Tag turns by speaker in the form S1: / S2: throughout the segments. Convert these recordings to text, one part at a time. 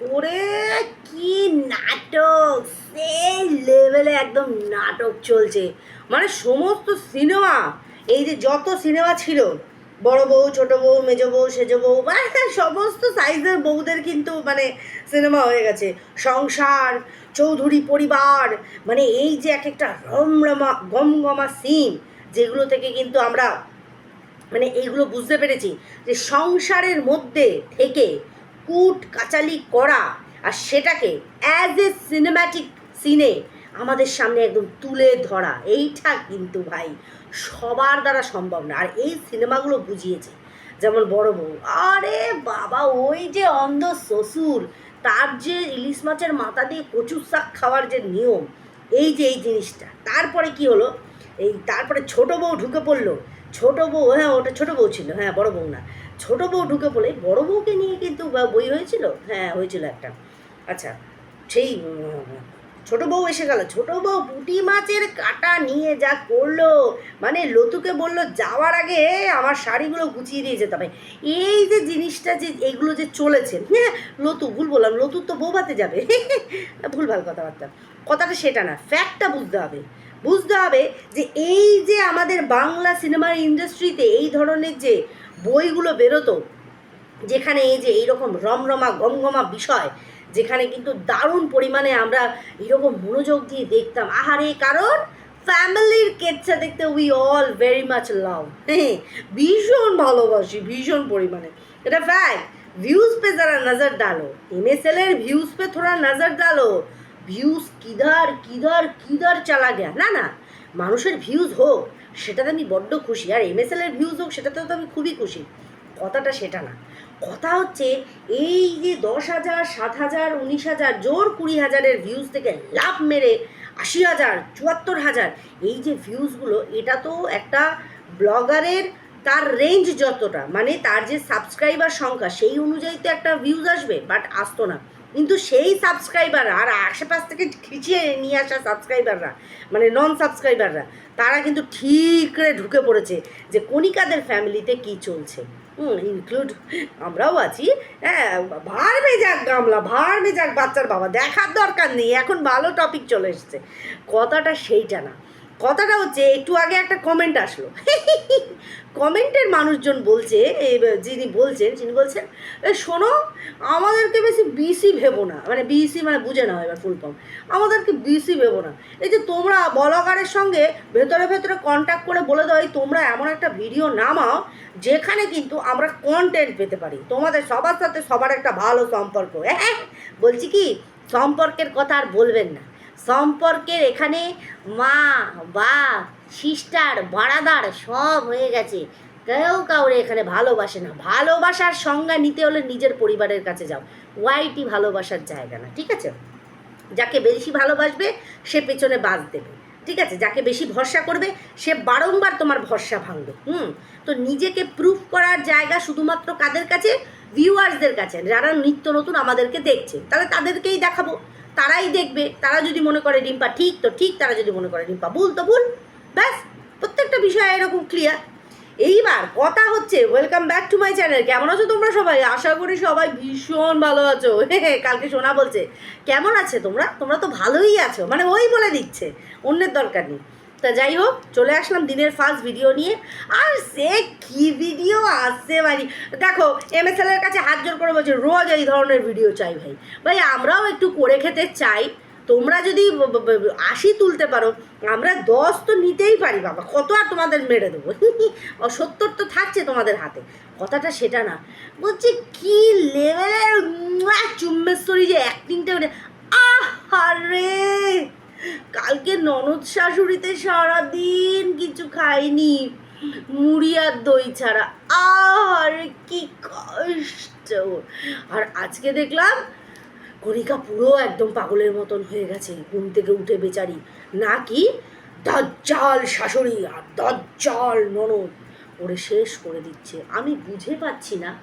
S1: ওরে, কি নাটক! সেই লেভেলে একদম নাটক চলছে। মানে সমস্ত সিনেমা এই যে যত সিনেমা ছিল, বড় বউ, ছোট বউ, মেজ বউ, সেজ বউ বা সমস্ত সাইজের বউদের কিন্তু মানে সিনেমা হয়ে গেছে। সংসার, চৌধুরী পরিবার মানে এই যে এক একটা রমরমা, গমগমা সিন যেগুলো থেকে কিন্তু আমরা মানে এইগুলো বুঝতে পেরেছি যে সংসারের মধ্যে থেকে কুট কাচালি করা আর সেটাকে অ্যাজ এ সিনেম্যাটিক সিনে আমাদের সামনে একদম তুলে ধরা। এইটা কিন্তু ভাই সবার দ্বারা সম্ভব না। আর এই সিনেমাগুলো বুঝিয়েছে। যেমন বড় বউ। আরে বাবা, ওই যে অন্ধ শ্বশুর, তার যে ইলিশ মাছের মাথা দিয়ে কচুর শাক খাওয়ার যে নিয়ম, এই যে এই জিনিসটা। তারপরে কি হলো? এই তারপরে ছোট বউ ঢুকে পড়ল। ছোট বউ হ্যাঁ ওটা ছোট বউ ছিল। হ্যাঁ বড় বউ না। ছোট বউ ঢুকে পড়লে বড় বউকে নিয়ে কিন্তু বই হয়েছিল? হ্যাঁ হয়েছিল একটা। আচ্ছা সেই, ছোট বউ এসে গেল। ছোট বউ পুঁটি মাছের কাটা নিয়ে যা করল। মানে লতুকে বলল, যাওয়ার আগে আমার শাড়িগুলো গুছিয়ে দিয়ে যেতে হবে। এই যে জিনিসটা যে এইগুলো যে চলেছে হ্যাঁ লতু, ভুল বললাম, লতুর তো বৌভাতে যাবে। ভুল ভালো কথাবার্তা। কথাটা সেটা না ফ্যাক্টটা বুঝতে হবে। বুঝতে হবে যে এই যে আমাদের বাংলা সিনেমার ইন্ডাস্ট্রিতে এই ধরনের যে বইগুলো বেরোতো যেখানে এই যে এইরকম রমরমা গমগমা বিষয় যেখানে কিন্তু দারুণ পরিমাণে আমরা এরকম মনোযোগ দিয়ে দেখতাম আহারে কারণ ফ্যামিলির কেচ্ছা দেখতে we all very much love হ্যাঁ ভীষণ ভালোবাসি ভীষণ পরিমাণে এটা ফ্যাক্ট व्यूज पे जरा नजर डालो एमएसएल এর ভিউজ पे थोड़ा नजर डालो ভিউজ কিধার কিধার কিধার চালা গেয়া। না না, মানুষের ভিউজ হোক, সেটাতে আমি বড্ড খুশি। আর এমএসএল এর ভিউজ হোক, সেটাতেও তো আমি খুবই খুশি। কথাটা সেটা না। কথা হচ্ছে, এই যে দশ হাজার, সাত হাজার, উনিশ হাজার, জোর কুড়ি হাজারের ভিউজ থেকে লাভ মেরে আশি হাজার, চুয়াত্তর হাজার, এই যে ভিউজগুলো এটা তো একটা ব্লগারের তার রেঞ্জ যতটা। মানে তার যে সাবস্ক্রাইবার সংখ্যা, সেই অনুযায়ী তো একটা ভিউজ আসবে বাট আসতো না। কিন্তু সেই সাবস্ক্রাইবাররা আর আশেপাশ থেকে খিচিয়ে নিয়ে আসা সাবস্ক্রাইবাররা মানে নন সাবস্ক্রাইবাররা তারা কিন্তু ঠিক করে ঢুকে পড়েছে যে কণিকাদের ফ্যামিলিতে কি চলছে। হুম ইনক্লুড আমরাও আছি। হ্যাঁ ভার যাক গামলা, ভার যাক বাচ্চার বাবা, দেখার দরকার নেই, এখন ভালো টপিক চলে এসছে। কথাটা সেইটা না। কথাটা হচ্ছে, একটু আগে একটা কমেন্ট আসলো। কমেন্টের মানুষজন বলছে যিনি বলছেন যিনি বলছেন শোনো, আমাদেরকে বেশি বিসি ভেবো না। মানে বিসি মানে বুঝে নাও এবার ফুল ফর্ম আমাদেরকে বিসি ভেবো না। এই যে তোমরা ব্লগারের সঙ্গে ভেতরে ভেতরে কন্ট্যাক্ট করে বলে দাও তোমরা এমন একটা ভিডিও নামাও, যেখানে কিন্তু আমরা কন্টেন্ট পেতে পারি। তোমাদের সবার সাথে সবার একটা ভালো সম্পর্ক। হ্যাঁ বলছি কি, সম্পর্কের কথা আর বলবেন না। সম্পর্কের এখানে মা, বা সিস্টার বাড়াদার সব হয়ে গেছে। কেউ কাউরে এখানে ভালোবাসে না। ভালোবাসার সংজ্ঞা নিতে হলে নিজের পরিবারের কাছে যাও। ওয়াইটি ভালোবাসার জায়গা না, ঠিক আছে? যাকে বেশি ভালোবাসবে, সে পেছনে বাজ দেবে, ঠিক আছে? যাকে বেশি ভরসা করবে, সে বারংবার তোমার ভরসা ভাঙবে, হুম? তো নিজেকে প্রুফ করার জায়গা শুধুমাত্র কাদের কাছে? ভিউয়ার্সদের কাছে। যারা নিত্য নতুন আমাদেরকে দেখছে, তাহলে তাদেরকেই দেখাবো। তারাই দেখবে, তারা যদি মনে করে রিম্পা ঠিক, তো ঠিক তারা যদি মনে করে রিম্পা ভুল, তো ভুল। ব্যাস, প্রত্যেকটা বিষয় এরকম ক্লিয়ার এইবার কথা হচ্ছে welcome back to my channel কেমন আছো তোমরা সবাই? আশা করি সবাই ভীষণ ভালো আছো। কালকে শোনা বলছে। কেমন আছে তোমরা? তোমরা তো ভালোই আছো। মানে ওই বলে দিচ্ছে, অন্যের দরকার নেই। তা যাই হোক, চলে আসলাম দিনের ফার্স্ট ভিডিও নিয়ে। আর সে কি ভিডিও আসছে মানে দেখো এম এস এর কাছে হাত জোর করে বলছে, রোজ এই ধরনের ভিডিও চাই ভাই। ভাই, আমরাও একটু করে খেতে চাই। তোমরা যদি আশি তুলতে পারো, আমরা দশ তো নিতেই পারি বাবা। কত আর তোমাদের মেরে দেবো? সত্তর তো থাকছে তোমাদের হাতে। কথাটা সেটা না। বলছি, কি লেভেলের চুম্বেশ্বরী যে অ্যাক্টিংটা আহ আহারে! কালকে ননদ শাশুড়িতে সারাদিন কিছু খাইনি মুড়ি আর দই ছাড়া। আর কি কষ্ট। আর আজকে দেখলাম, কণিকা পুরো একদম পাগলের মতন হয়ে গেছে, ঘুম থেকে উঠে বেচারি। নাকি দজ্জাল শাশুড়ি আর দজ্জাল ননদ। ওরে শেষ করে দিচ্ছে। আমি বুঝে পাচ্ছি না।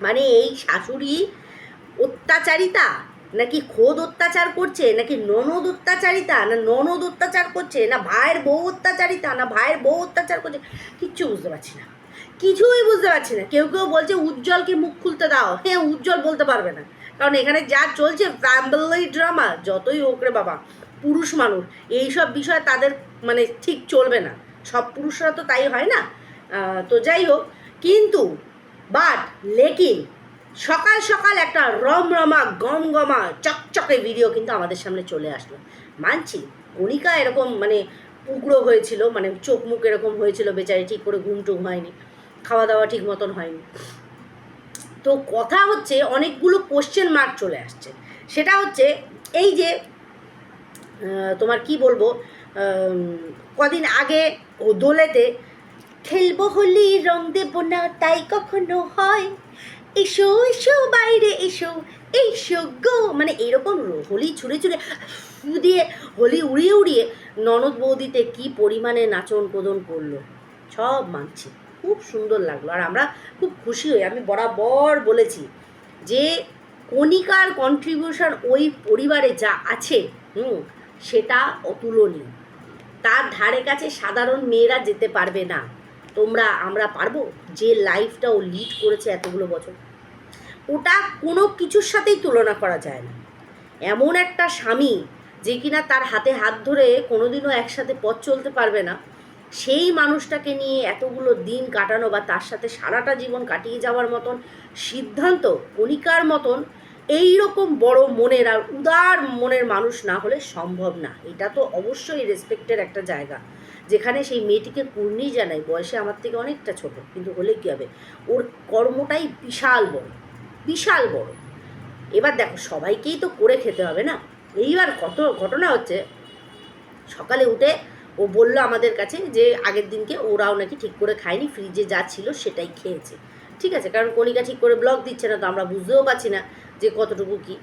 S1: মানে এই শাশুড়ি অত্যাচারিতা নাকি খোদ অত্যাচার করছে, নাকি ননদ অত্যাচারিতা, না ননদ অত্যাচার করছে, না ভাইয়ের বউ অত্যাচারিতা, না ভাইয়ের বউ অত্যাচার করছে, কিচ্ছু বুঝতে পারছি না। কিছুই বুঝতে পারছি না। কেউ কেউ বলছে উজ্জ্বলকে মুখ খুলতে দাও। হ্যাঁ উজ্জ্বল বলতে পারবে না। কারণ এখানে যা চলছে ফ্যামিলি ড্রামা যতই হোক রে বাবা, পুরুষ মানুষ, এইসব বিষয় তাদের মানে ঠিক চলবে না। সব পুরুষরা তো তাই হয় না। তো যাই হোক, কিন্তু বাট লেকিন সকাল সকাল একটা রমরমা, গমগমা, চকচকে ভিডিও কিন্তু আমাদের সামনে চলে আসলো। মানছি, কণিকা এরকম মানে উগ্র হয়েছিল মানে চোখ মুখ এরকম হয়েছিল বেচারি, ঠিক করে ঘুম টুম হয়নি, খাওয়া দাওয়া ঠিক মতন হয়নি। তো কথা হচ্ছে, অনেকগুলো কোশ্চেন মার্ক চলে আসছে। সেটা হচ্ছে, এই যে তোমার কি বলব কদিন আগে ও দোলেতে, খেলব হোলি রং দেব না, তাই কখনো হয়? এসো এসো, বাইরে এসো এসো গো। মানে এরকম হোলি ছুঁড়ে ছুঁড়ে দিয়ে হোলি উড়িয়ে উড়িয়ে ননদ বৌদিতে কি পরিমাণে নাচন কোদন করল। সব মানছি। খুব সুন্দর লাগল। আর আমরা খুব খুশি হই। আমি বরাবর বলেছি যে কণিকার কন্ট্রিবিউশন ওই পরিবারে যা আছে, হুম, সেটা অতুলনীয়। তার ধারে কাছে সাধারণ মেয়েরা যেতে পারবে না। তোমরা, আমরা পারব? যে লাইফটা ও লিড করেছে এতগুলো বছর। ওটা কোনো কিছুর সাথেই তুলনা করা যায় না। এমন একটা স্বামী যে কিনা তার হাতে হাত ধরে কোনোদিনও একসাথে পথ চলতে পারবে না, সেই মানুষটাকে নিয়ে এতগুলো দিন কাটানো বা তার সাথে সারাটা জীবন কাটিয়ে যাওয়ার মতন সিদ্ধান্ত কণিকার মতন এই রকম বড় মনের আর উদার মনের মানুষ না হলে সম্ভব না। এটা তো অবশ্যই রেসপেক্টের একটা জায়গা। যেখানে সেই মেয়েটিকে পূর্ণি জানাই, বয়সে আমার থেকে অনেকটা ছোট, কিন্তু হলে কী হবে? ওর কর্মটাই বিশাল বড় বিশাল বড়। এবার দেখো, সবাইকেই তো করে খেতে হবে না? এইবার কত, ঘটনা হচ্ছে, সকালে উঠে ও বলল আমাদের কাছে যে আগের দিনকে ওরাও নাকি ঠিক করে খায়নি ফ্রিজে যা ছিল সেটাই খেয়েছে। ঠিক আছে, কারণ কণিকা ঠিক করে ব্লগ দিচ্ছে না, তো আমরা বুঝতেও পারছি না যে কতটুকু কী।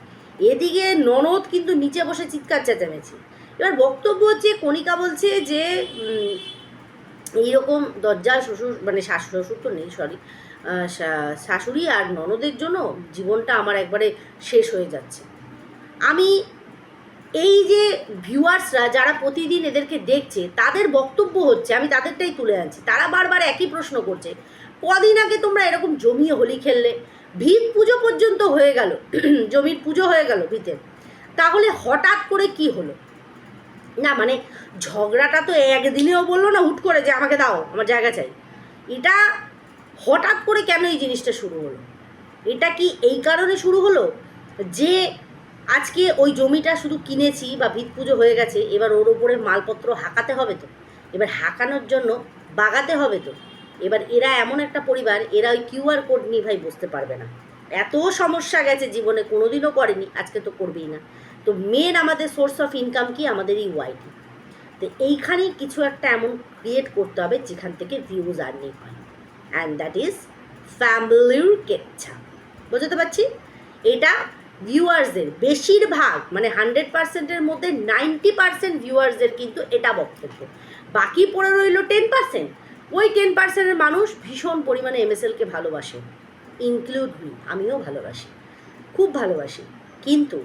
S1: এদিকে ননদ কিন্তু নিচে বসে চিৎকার চেঁচামেছি এবার বক্তব্য হচ্ছে কণিকা বলছে যে এইরকম দরজা, শ্বশুর মানে শাশুড় শ্বশুর তো নেই সরি শাশুড়ি আর ননদের জন্য জীবনটা আমার একবারে শেষ হয়ে যাচ্ছে। আমি এই যে ভিউয়ার্সরা যারা প্রতিদিন এদেরকে দেখছে, তাদের বক্তব্য হচ্ছে, আমি তাদেরটাই তুলে আনছি, তারা বারবার একই প্রশ্ন করছে, কদিন আগে তোমরা এরকম জমিয়ে হোলি খেললে, ভিত পুজো পর্যন্ত হয়ে গেল, জমির পুজো হয়ে গেল ভিতের, তাহলে হঠাৎ করে কি হলো? না মানে ঝগড়াটা তো একদিনেও বলল না, হুট করে যে আমাকে দাও, আমার জায়গা চাই। এটা হঠাৎ করে কেন এই জিনিসটা শুরু হলো? এটা কি এই কারণে শুরু হলো? যে আজকে ওই জমিটা শুধু কিনেছি বা ভিত পুজো হয়ে গেছে, এবার ওর ওপরে মালপত্র হাঁকাতে হবে তো। এবার হাঁকানোর জন্য বাগাতে হবে তো। এবার এরা এমন একটা পরিবার, এরা ওই কিউআর কোড নিয়ে ভাই বুঝতে পারবে না। এত সমস্যা গেছে জীবনে, কোনোদিনও করেনি, আজকে তো করবেই না। তো মেন আমাদের সোর্স অফ ইনকাম কি? আমাদের এই ওয়াইটি তো এইখানেই কিছু একটা এমন ক্রিয়েট করতে হবে যেখান থেকে ভিউজ আর্নিং হয়। অ্যান্ড দ্যাট ইজ ফ্যামিলির কেচ্ছা। বুঝতে পারছি? এটা ভিউয়ার্সদের বেশিরভাগ মানে হান্ড্রেড পার্সেন্টের মধ্যে নাইনটি পার্সেন্ট ভিউয়ার্সদের কিন্তু এটা বক্তব্য। বাকি পড়ে রইল টেন পার্সেন্ট ওই টেন পার্সেন্টের মানুষ ভীষণ পরিমাণে এমএসএলকে ভালোবাসে। ইনক্লুড মি আমিও ভালোবাসি। খুব ভালোবাসি। কিন্তু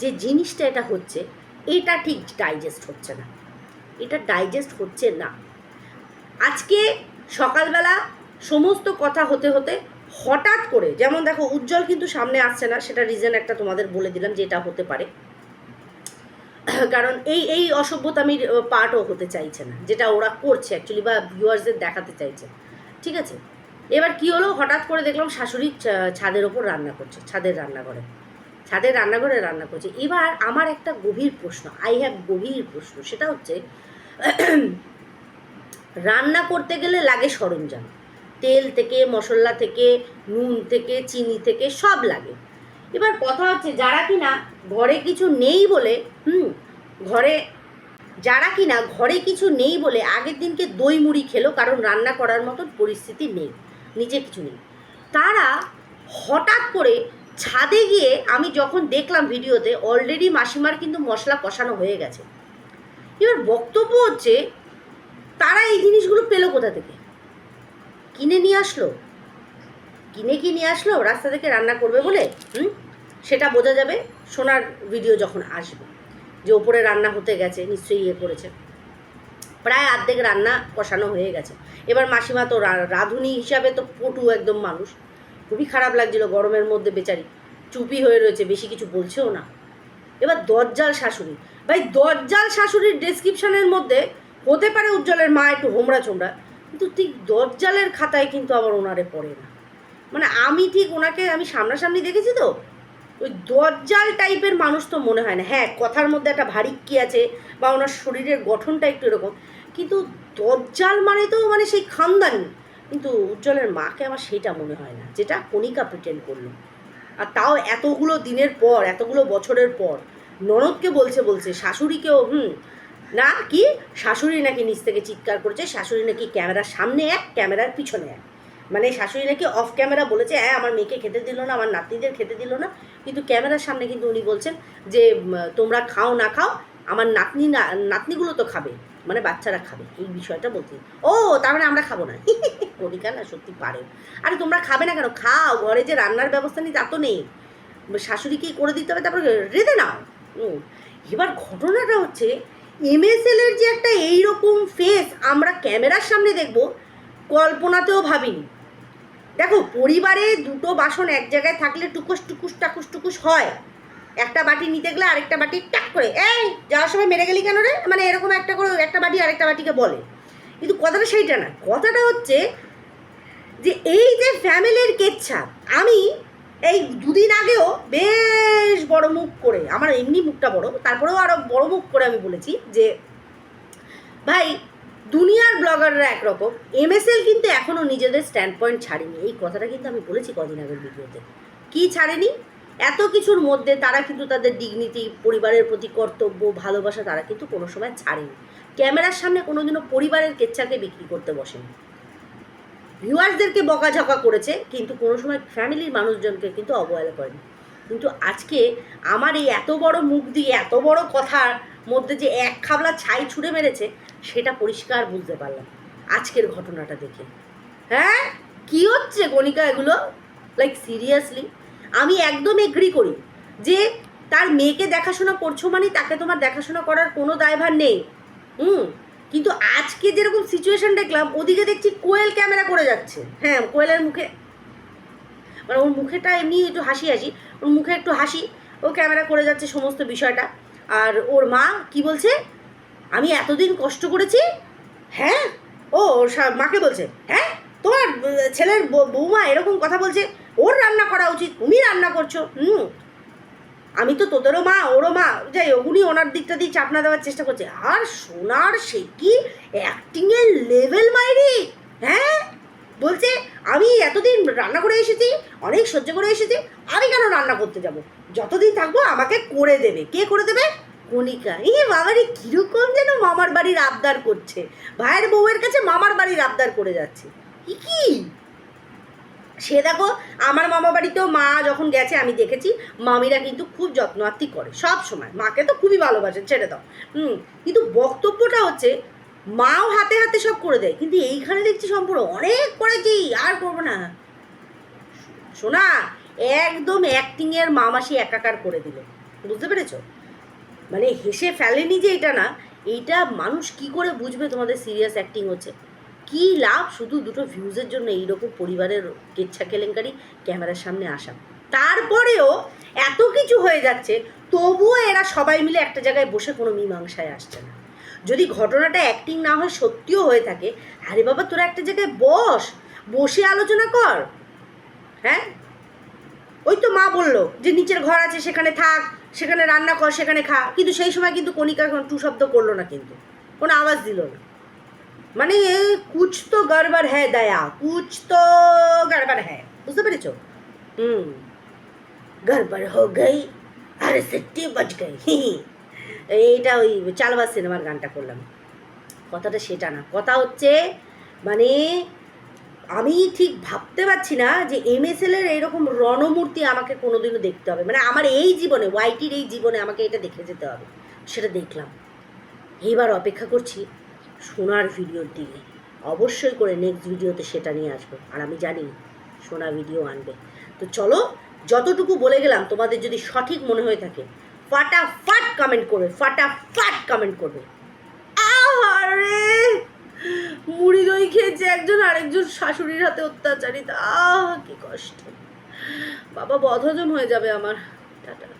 S1: যে জিনিসটা এটা হচ্ছে, এটা ঠিক ডাইজেস্ট হচ্ছে না। এটা ডাইজেস্ট হচ্ছে না। আজকে সকালবেলা সমস্ত কথা হতে হতে হঠাৎ করে, যেমন দেখো উজ্জ্বল কিন্তু সামনে আসছে না, সেটা রিজন একটা তোমাদের বলে দিলাম যে এটা হতে পারে। কারণ এই এই অসভ্যতামির পার্টও হতে চাইছে না, যেটা ওরা করছে অ্যাকচুয়ালি বা ভিউয়ার্সদের দেখাতে চাইছে। ঠিক আছে? এবার কি হলো? হঠাৎ করে দেখলাম শাশুড়ি ছাদের ওপর রান্না করছে, ছাদের রান্নাঘরে। ছাদের রান্নাঘরে রান্না করছে। এবার আমার একটা গভীর প্রশ্ন আই হ্যাভ গভীর প্রশ্ন, সেটা হচ্ছে, রান্না করতে গেলে লাগে সরঞ্জাম। তেল থেকে, মশলা থেকে, নুন থেকে, চিনি থেকে সব লাগে। এবার কথা হচ্ছে, যারা কিনা ঘরে কিছু নেই বলে, হুম, ঘরে, যারা কিনা ঘরে কিছু নেই বলে আগের দিনকে দই মুড়ি খেলো কারণ রান্না করার মতন পরিস্থিতি নেই, নিজে কিছু নেই। তারা হঠাৎ করে ছাদে গিয়ে আমি যখন দেখলাম ভিডিওতে অলরেডি মাসিমার কিন্তু মশলা কষানো হয়ে গেছে। এবার বক্তব্য হচ্ছে, তারা এই জিনিসগুলো পেল কোথা থেকে? কিনে নিয়ে আসলো? কিনে কি নিয়ে আসলো? রাস্তা থেকে রান্না করবে বলে? হুম? সেটা বোঝা যাবে সোনার ভিডিও যখন আসবে, যে ওপরে রান্না হতে গেছে, নিশ্চয়ই ইয়ে করেছে। প্রায় অর্ধেক রান্না কষানো হয়ে গেছে। এবার মাসিমা তো রাঁধুনি হিসাবে তো পটু একদম মানুষ। খুবই খারাপ লাগছিল গরমের মধ্যে বেচারি। চুপি হয়ে রয়েছে, বেশি কিছু বলছেও না। এবার দজ্জাল শাশুড়ি। ভাই, দজ্জাল শাশুড়ির ডেসক্রিপশনের মধ্যে হতে পারে উজ্জ্বলের মা একটু হোমরা চোমরা কিন্তু ঠিক দজ্জালের খাতায় কিন্তু আবার ওনারে পড়ে না। মানে আমি ঠিক ওনাকে আমি সামনাসামনি দেখেছি তো? ওই দজ্জাল টাইপের মানুষ তো মনে হয় না। হ্যাঁ কথার মধ্যে একটা ভারী কি আছে বা ওনার শরীরের গঠনটা একটু এরকম, কিন্তু দজ্জাল মানে তো মানে সেই খানদানি। কিন্তু উজ্জ্বলের মাকে আমার সেটা মনে হয় না, যেটা কণিকা প্রিটেন্ড করল। আর তাও এতগুলো দিনের পর, এতগুলো বছরের পর, ননদকে বলছে বলছে, শাশুড়িকেও, হুম, না, কি? শাশুড়ি নাকি নিচ থেকে চিৎকার করেছে, শাশুড়ি নাকি ক্যামেরার সামনে এক, ক্যামেরার পিছনে এক। মানে শাশুড়ি নাকি অফ ক্যামেরা বলেছে হ্যাঁ আমার মেয়েকে খেতে দিল না, আমার নাতনিদের খেতে দিল না। কিন্তু ক্যামেরার সামনে কিন্তু উনি বলছেন যে তোমরা খাও, না খাও আমার নাতনি না, নাতনিগুলো তো খাবে মানে বাচ্চারা খাবে, এই বিষয়টা বলতে ও, তার মানে আমরা খাব না। কণিকা না সত্যি পারে। আরে তোমরা খাবে না কেন? খাও, ঘরে যে রান্নার ব্যবস্থা নেই তা তো নেই। শাশুড়িকেই করে দিতে হবে, তারপরে রেঁধে নাও। এবার ঘটনাটা হচ্ছে এমএসএল এর যে একটা এইরকম ফেস আমরা ক্যামেরার সামনে দেখব, কল্পনাতেও ভাবিনি। দেখো, পরিবারে দুটো বাসন এক জায়গায় থাকলে টুকুস টুকুস টাকুস টুকুস হয়। একটা বাটি নিতে গেলে আরেকটা বাটি টাক করে। এই, যাওয়ার সময় মেরে গেলি কেন রে? মানে এরকম একটা করে একটা বাটি আরেকটা বাটিকে বলে। কিন্তু কথাটা সেইটা না। কথাটা হচ্ছে যে এই যে ফ্যামিলির কেচ্ছা, আমি এই দুদিন আগেও বেশ বড় মুখ করে, আমার এমনি মুখটা বড়, তারপরেও আরও বড় মুখ করে আমি বলেছি যে, ভাই, দুনিয়ার ব্লগাররা একরকম, এমএসএল কিন্তু এখনও নিজেদের স্ট্যান্ড পয়েন্ট ছাড়েনি। এই কথাটা কিন্তু আমি বলেছি কদিন আগের ভিডিওতে। কি ছাড়েনি? এত কিছুর মধ্যে তারা কিন্তু তাদের ডিগনিটি পরিবারের প্রতি কর্তব্য, ভালোবাসা তারা কিন্তু কোনো সময় ছাড়েনি। ক্যামেরার সামনে কোনোদিনও পরিবারের কেচ্ছাকে বিক্রি করতে বসেনি। ভিউয়ার্সদেরকে বকাঝকা করেছে, কিন্তু কোনো সময় ফ্যামিলির মানুষজনকে কিন্তু অবহেলা করেনি। কিন্তু আজকে আমার এই এত বড় মুখ দিয়ে, এত বড় কথার মধ্যে যে এক খাবলা ছাই ছুঁড়ে মেরেছে, সেটা পরিষ্কার বুঝতে পারলাম। আজকের ঘটনাটা দেখে। হ্যাঁ? কি হচ্ছে গণিকা এগুলো? লাইক সিরিয়াসলি আমি একদম এগ্রি করি যে তার মেয়েকে দেখাশোনা করছ মানে তাকে তোমার দেখাশোনা করার কোনো দায়ভার নেই। হুম, কিন্তু আজকে যেরকম সিচুয়েশন দেখলাম, ওদিকে দেখছি কোয়েল ক্যামেরা করে যাচ্ছে। হ্যাঁ কোয়েলের মুখে মানে ওর মুখেটা এমনি একটু হাসি হাসি, ওর মুখে একটু হাসি, ও ক্যামেরা করে যাচ্ছে সমস্ত বিষয়টা। আর ওর মা কি বলছে? আমি এতদিন কষ্ট করেছি হ্যাঁ ও, ওর মাকে বলছে হ্যাঁ তোমার ছেলের বৌমা এরকম কথা বলছে ওর রান্না করা উচিত, তুমি রান্না করছ, হুম। আমি তো তোদেরও মা, ওরও মা, যাই উনি ওনার দিকটা দিয়ে চাপনা দেওয়ার চেষ্টা করছে। আর সোনার সে কি অ্যাক্টিংয়ের লেভেল মাইরি? হ্যাঁ? বলছে, আমি এতদিন রান্না করে এসেছি, অনেক সহ্য করে এসেছি, আমি কেন রান্না করতে যাব? যতদিন থাকব আমাকে করে দেবে। কে করে দেবে? কণিকা। এই বাবারে, কীরকম যেন মামার বাড়ির আবদার করছে। ভাইয়ের বউয়ের কাছে মামার বাড়ির আবদার করে যাচ্ছে। কি কি? সে দেখো, আমার মামা বাড়িতেও মা যখন গেছে, আমি দেখেছি, মামিরা কিন্তু খুব যত্নার্থী করে, সব সময়। মাকে তো খুবই ভালোবাসে, ছেড়ে দাও। হুম, কিন্তু বক্তব্যটা হচ্ছে, মাও হাতে হাতে সব করে দেয়, কিন্তু এইখানে দেখছি সম্পূর্ণ অনেক করেছি আর করব না। শোনা, একদম অ্যাক্টিংয়ের মামাসি একাকার করে দিল, বুঝতে পেরেছ? মানে হেসে ফেলেনি যে এটা না, এইটা মানুষ কি করে বুঝবে তোমাদের সিরিয়াস অ্যাক্টিং হচ্ছে? কি লাভ? শুধু দুটো ভিউজের জন্য এইরকম পরিবারের কেচ্ছা কেলেঙ্কারি ক্যামেরার সামনে আসা। তারপরেও এত কিছু হয়ে যাচ্ছে, তবুও এরা সবাই মিলে একটা জায়গায় বসে কোনো মীমাংসায় আসছে না। যদি ঘটনাটা অ্যাক্টিং না হয়, সত্যিও হয়ে থাকে, আরে বাবা, তোরা একটা জায়গায় বস, বসে আলোচনা কর। হ্যাঁ? ওই তো মা বলল যে নিচের ঘর আছে, সেখানে থাক, সেখানে রান্না কর, সেখানে খা। কিন্তু সেই সময় কিন্তু কণিকা টু শব্দ করল না কিন্তু। কোনো আওয়াজ দিল না। মানে কুছ তো গড়বড় হ্যাঁ দয়া, কুছ তো গড়বড় হ্যাঁ বুঝতে পেরেছ? হুম। গড়বড় হো গই, আরে সিটি বাজ গই। এইটা ওই চালবাজ সিনেমার গানটা করলাম। কথাটা সেটা না। কথা হচ্ছে মানে আমি ঠিক ভাবতে পারছি না যে এমএসএল এর এরকম রণমূর্তি আমাকে কোনোদিনও দেখতে হবে। মানে আমার এই জীবনে ওয়াইটির এই জীবনে আমাকে এটা দেখে যেতে হবে। সেটা দেখলাম। এইবার অপেক্ষা করছি। সোনার ভিডিওর দিকে। অবশ্যই করে নেক্সট ভিডিওতে সেটা নিয়ে আসব। আর আমি জানি সোনা ভিডিও আনবে। তো চলো, যতটুকু বলে গেলাম, তোমাদের যদি সঠিক মনে হয়ে থাকে, ফাটাফাট কমেন্ট করবে, ফাটাফাট কমেন্ট করবে। আরে মুড়ি দই খেয়েছে একজন আরেকজন শাশুড়ির হাতে অত্যাচারিত। আহ, কি কষ্ট। বাবা বদহজম হয়ে যাবে আমার। টাটা।